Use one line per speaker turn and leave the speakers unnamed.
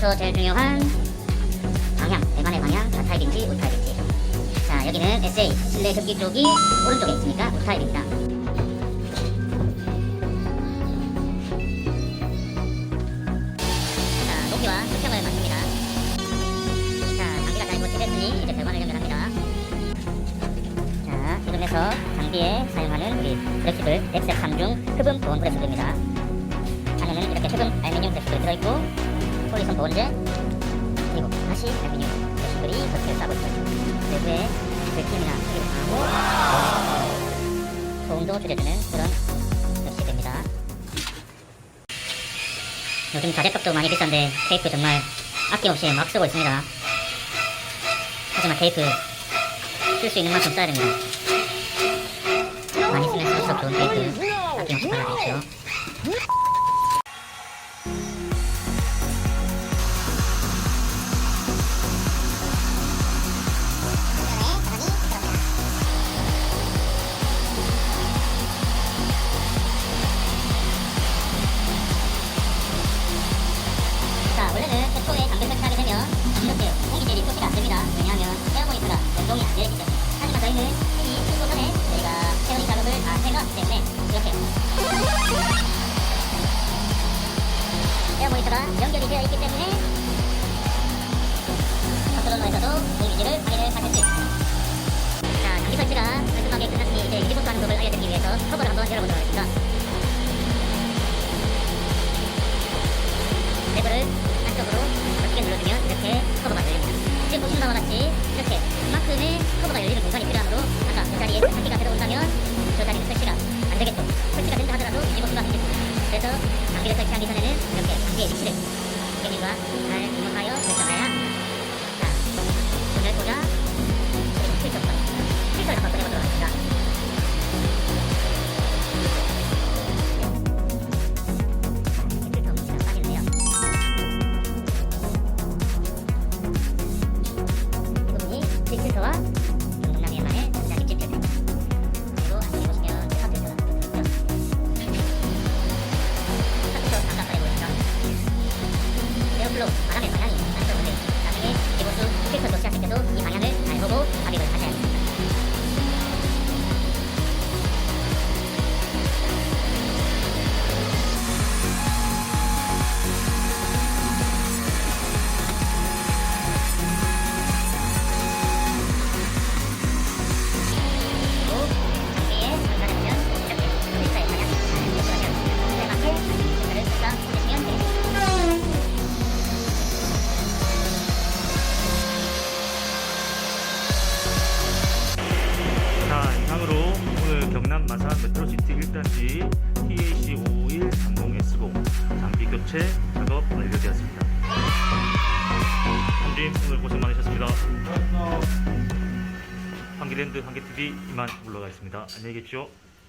여기서 제일 중요한 방향, 배관의 방향, 좌타입인지 우타입인지. 자, 여기는 SA 실내 흡기 쪽이 오른쪽에 있으니까 우타입입니다. 자, 높이와 수평을 맞춥니다. 자, 장비가 잘 고치됐으니 이제 배관을 연결합니다. 자, 이름에서 장비에 사용하는 우리 플렉시블 엑셀 3중 흡음 보온 브레스입니다. 안에는 이렇게 흡음 알루미늄 브레스가 들어있고 폴리선 보온제 그리고 다시 알루미늄 브레스들이 겉을 싸고 있어요. 내부에 들킴이나 소리를 강하고 소음도 줄여주는 그런 브레스입니다. 요즘 자재값도 많이 비싼데 테이프 정말 아낌없이 막 쓰고 있습니다. 하지만 테이프 쓸 수 있는 만큼 써야 됩니다. 많이 쓰면 쓸수록 좋은 테이프 아낌없이 발라주십시오. 모니터가 연동이 안 되어 있기 때문에. 하지만 저희는 이 출고 전에 저희가 태어리 작업을 다 해놨기 때문에 이렇게 에어 모니터가 연결이 되어 있기 때문에 컨트롤러에서도 공기질을 확인을 하실 장비의 위치를 고객님과 잘 결정해야 합니다. 자, 오늘 보자 그리고 필터 번 필터를 한번 꺼내보도록 하겠습니다. 필터와
경남 마산 메트로시티 1단지 TAC551 30S0 장비 교체 작업 완료되었습니다. 함님 오늘 고생 많으셨습니다. 한기랜드 한기TV 이만 물러가겠습니다. 안녕히 계십시오.